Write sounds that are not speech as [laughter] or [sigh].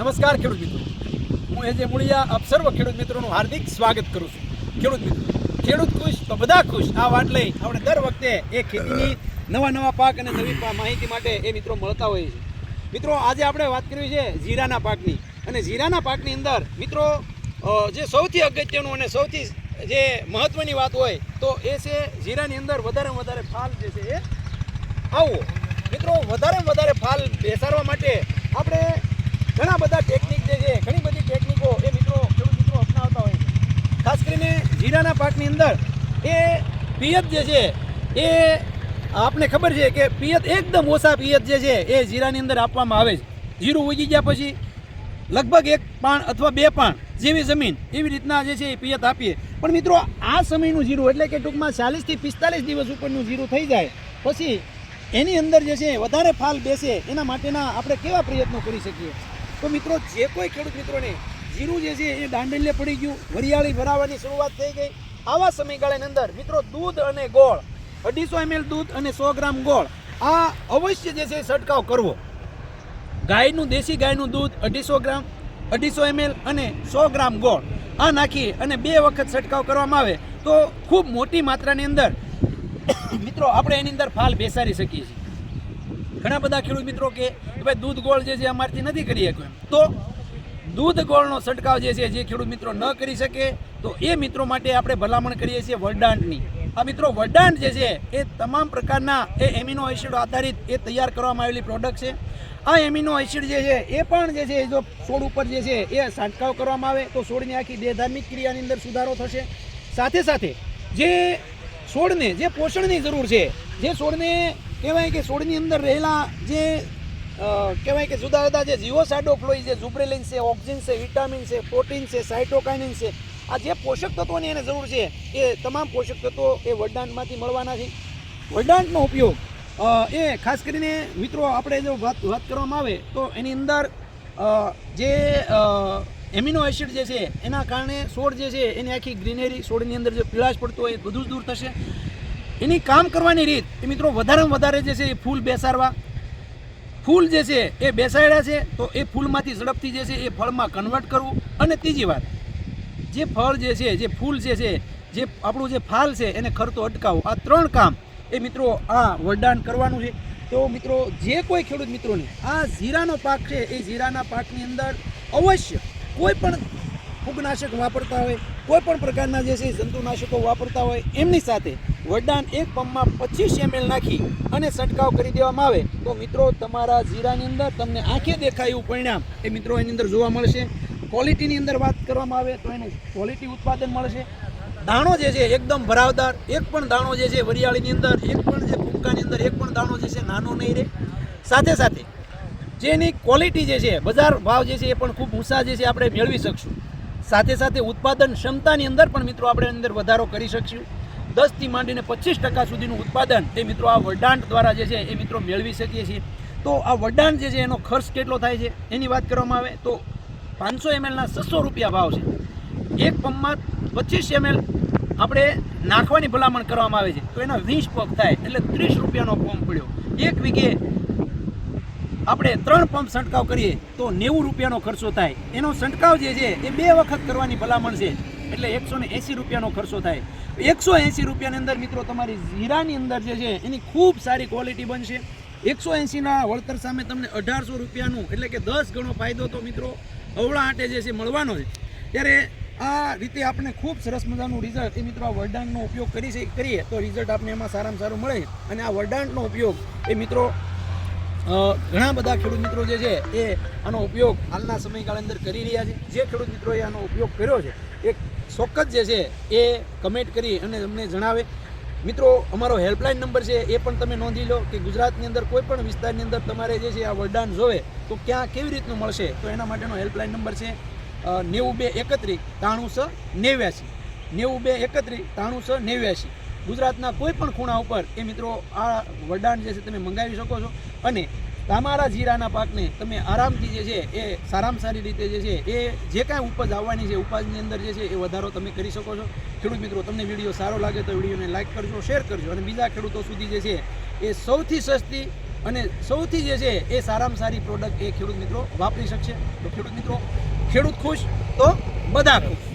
નમસ્કાર ખેડૂત મિત્રો. હું એજે મુળિયા આપ સર્વ ખેડૂત મિત્રોનું હાર્દિક સ્વાગત કરું છું. ખેડૂત મિત્રો, ખેડૂત ખુશ તો બધા ખુશ. આ વાત લઈ આપણે દર વખતે એ ખેતીની નવા નવા પાક અને નવી માહિતી માટે એ મિત્રો મળતા હોઈએ છીએ. મિત્રો, આજે આપણે વાત કરવી છે જીરાના પાકની. અને જીરાના પાકની અંદર મિત્રો જે સૌથી અગત્યનું અને સૌથી જે મહત્વની વાત હોય તો એ છે જીરાની અંદર વધારે વધારે ફાલ જે છે એ આવવો મિત્રો વધારે વધારે ફાલ બેસાડવા માટે આપણે ઘણા બધા ટેકનિક જે છે ઘણી બધી ટેકનિકો એ મિત્રો ખેડૂત મિત્રો અપનાવતા હોય છે ખાસ કરીને જીરાના પાકની અંદર એ પિયત જે છે એ આપને ખબર છે કે પિયત એકદમ ઓછા પિયત જે છે એ જીરાની અંદર આપવામાં આવે છે. જીરું ઉગી ગયા પછી લગભગ એક પાણ અથવા બે પાણ જેવી જમીન એવી રીતના જે છે એ પિયત આપીએ. પણ મિત્રો, આ સમયનું જીરું એટલે કે ટૂંકમાં ચાલીસથી પિસ્તાલીસ દિવસ ઉપરનું જીરું થઈ જાય. પછી એની અંદર જે છે વધારે ફાલ બેસે એના માટેના આપણે કેવા પ્રયત્નો કરી શકીએ? તો મિત્રો, જે કોઈ ખેડૂત મિત્રોને જીરું જે છે એ દાંડલ્ય પડી ગયું, વરિયાળી ભરાવાની શરૂઆત થઈ ગઈ આવા સમયગાળાની અંદર મિત્રો દૂધ અને ગોળ, અઢીસો એમએલ દૂધ અને સો ગ્રામ ગોળ, આ અવશ્ય જે છે છંટકાવ કરવો. ગાયનું, દેશી ગાયનું દૂધ અઢીસો ગ્રામ, અઢીસો એમએલ અને સો ગ્રામ ગોળ, આ નાખી અને બે વખત છંટકાવ કરવામાં આવે તો ખૂબ મોટી માત્રાની અંદર [coughs] મિત્રો આપણે એની અંદર ફાલ બેસાડી શકીએ છીએ. ઘણા બધા ખેડૂત મિત્રો કે ભાઈ દૂધ ગોળ જે છે અમારથી નથી કરી શકું એમ. તો દૂધ ગોળનો છંટકાવ જે છે, જે ખેડૂત મિત્રો ન કરી શકે, તો એ મિત્રો માટે આપણે ભલામણ કરીએ છીએ વરદાંતની આ મિત્રો વરદાંત જે છે, એ તમામ પ્રકારના એ એમિનો એસિડ આધારિત એ તૈયાર કરવામાં આવેલી પ્રોડક્ટ છે. આ એમિનો એસિડ જે છે, એ પણ જે છે જો છોડ ઉપર જે છે, એ છંટકાવ કરવામાં આવે, તો છોડની આખી દેહધાર્મિક ક્રિયાની અંદર સુધારો થશે. સાથે સાથે જે છોડને, જે પોષણની જરૂર છે, જે છોડને કહેવાય કે છોડની અંદર રહેલા જે કહેવાય કે જુદા જુદા જે જીઓસાઇડોફ્લોઈ છે ઝુબ્રેલિન છે ઓક્સિન છે, વિટામિન છે, પ્રોટીન છે સાઇટોકાઇનિન છે, આ જે પોષક તત્વોની એને જરૂર છે, એ તમામ પોષક તત્વો એ વરદાનમાંથી મળવાના છે. વરદાનનો ઉપયોગ એ ખાસ કરીને મિત્રો આપણે જો વાત વાત કરવામાં આવે તો એની અંદર જે એમિનો એસિડ જે છે, એના કારણે છોડ જે છે, એની આખી ગ્રીનરી છોડની અંદર જે પીળાશ પડતો હોય એ બધું જ દૂર થશે. એની કામ કરવાની રીત એ મિત્રો વધારેમાં વધારે જે છે એ ફૂલ બેસાડવા ફૂલ જે છે એ બેસાડ્યા છે, તો એ ફૂલમાંથી ઝડપથી જે છે એ ફળમાં કન્વર્ટ કરવું. અને ત્રીજી વાત, જે ફળ જે છે, જે ફૂલ જે છે, જે આપણું જે ફાલ છે, એને ખરતો અટકાવવું આ ત્રણ કામ એ મિત્રો આ વરદાન કરવાનું છે. તો મિત્રો, જે કોઈ ખેડૂત મિત્રોને આ જીરાનો પાક છે, એ જીરાના પાકની અંદર અવશ્ય કોઈ પણ ફૂગનાશક વાપરતા હોય, કોઈ પણ પ્રકારના જે છે જંતુનાશકો વાપરતા હોય, એમની સાથે વરદાન એક પંપમાં પચીસ એમએલ નાખી અને છંટકાવ કરી દેવામાં આવે. તો મિત્રો, તમારા જીરાની અંદર તમને આંખે દેખાય એવું પરિણામ. એ મિત્રો, એની અંદર જોવા મળશે. ક્વોલિટીની અંદર વાત કરવામાં આવે તો એને ક્વોલિટી ઉત્પાદન મળશે. દાણો જે છે, એકદમ ભરાવદાર. એક પણ દાણો જે છે, વરિયાળીની અંદર, એક પણ જે ફૂમકાની અંદર, એક પણ દાણો જે છે, નાનો નહીં રહે. સાથે સાથે, જેની ક્વોલિટી જે છે, બજાર ભાવ જે છે, એ પણ ખૂબ ઊંચા જે છે, આપણે મેળવી શકશું. સાથે સાથે ઉત્પાદન ક્ષમતાની અંદર પણ મિત્રો, આપણે અંદર વધારો કરી શકશું. દસથી માંડીને પચીસ ટકા સુધીનું ઉત્પાદન એ મિત્રો આ વરદાંત દ્વારા જે છે એ મિત્રો મેળવી શકીએ છીએ. તો આ વરદાંત જે છે એનો ખર્ચ કેટલો થાય છે એની વાત કરવામાં આવે તો પાંચસો એમએલના છસો રૂપિયા ભાવ છે. એક પંપમાં પચીસ એમએલ આપણે નાખવાની ભલામણ કરવામાં આવે છે. તો એના વીસ પગ થાય એટલે ત્રીસ રૂપિયાનો પંપ પડ્યો. એક વીઘે આપણે ત્રણ પંપ છંટકાવ કરીએ તો નેવું રૂપિયાનો ખર્ચો થાય. એનો છંટકાવ જે છે એ બે વખત કરવાની ભલામણ છે. એટલે એકસો ને એંસી રૂપિયાનો ખર્ચો થાય. એકસો એંસી રૂપિયાની અંદર મિત્રો તમારી જીરાની અંદર જે છે, એની ખૂબ સારી ક્વોલિટી બનશે. એકસો એંસીના વળતર સામે તમને અઢારસો રૂપિયાનું એટલે કે દસ ગણો ફાયદો તો મિત્રો અવળા આંટે જે છે મળવાનો છે. ત્યારે આ રીતે આપણે ખૂબ સરસ મજાનું રિઝલ્ટ એ મિત્રો આ વરદાનનો ઉપયોગ કરી કરીએ તો રિઝલ્ટ આપણે એમાં સારામાં સારું મળે. અને આ વરદાનનો ઉપયોગ એ મિત્રો ઘણા બધા ખેડૂત મિત્રો જે છે, એ આનો ઉપયોગ હાલના સમયગાળા અંદર કરી રહ્યા છે. જે ખેડૂત મિત્રોએ આનો ઉપયોગ કર્યો છે એ ચોક્કસ જે છે એ કમેન્ટ કરી અને અમને જણાવે. મિત્રો, અમારો હેલ્પલાઇન નંબર છે, એ પણ તમે નોંધી લો કે ગુજરાતની અંદર કોઈ પણ વિસ્તારની અંદર તમારે જે છે આ વરદાન જોવે, તો ક્યાં કેવી રીતનું મળશે? તો એના માટેનો હેલ્પલાઇન નંબર છે નેવું બે એકત્રીસ ત્રાણું છ નેવ્યાસી. નેવું બે એકત્રીસ ત્રાણું છ નેવ્યાસી. ગુજરાતના કોઈ પણ ખૂણા ઉપર એ મિત્રો આ વરદાન જે છે તમે મંગાવી શકો છો. અને તમારા જીરાના પાકને તમે આરામથી જે છે એ સારામાં સારી રીતે જે છે એ જે કાંઈ ઉપજ આવવાની છે, ઉપજની અંદર જે છે એ વધારો તમે કરી શકો છો. ખેડૂત મિત્રો, તમને વીડિયો સારો લાગે તો વિડીયોને લાઇક કરજો, શેર કરજો અને બીજા ખેડૂતો સુધી જે છે એ સૌથી સસ્તી અને સૌથી જે છે એ સારામાં સારી પ્રોડક્ટ એ ખેડૂત મિત્રો વાપરી શકશે. તો ખેડૂત મિત્રો, ખેડૂત ખુશ તો બધા ખુશ.